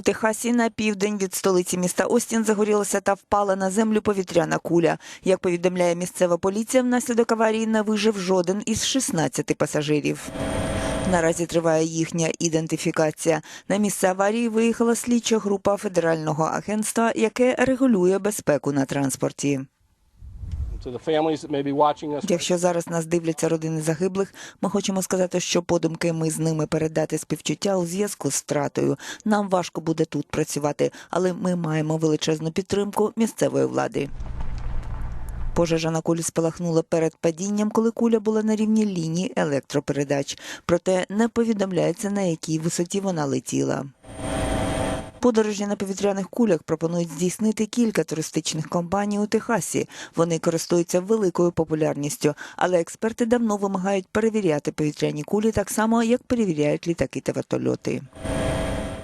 У Техасі на південь від столиці міста Остін загорілася та впала на землю повітряна куля. Як повідомляє місцева поліція, внаслідок аварії не вижив жоден із 16 пасажирів. Наразі триває їхня ідентифікація. На місце аварії виїхала слідча група федерального агентства, яке регулює безпеку на транспорті. Якщо зараз нас дивляться родини загиблих, ми хочемо сказати, що подумки ми з ними передати співчуття у зв'язку з втратою. Нам важко буде тут працювати, але ми маємо величезну підтримку місцевої влади. Пожежа на кулі спалахнула перед падінням, коли куля була на рівні лінії електропередач. Проте не повідомляється, на якій висоті вона летіла. Подорожі на повітряних кулях пропонують здійснити кілька туристичних компаній у Техасі. Вони користуються великою популярністю, але експерти давно вимагають перевіряти повітряні кулі так само, як перевіряють літаки та вертольоти.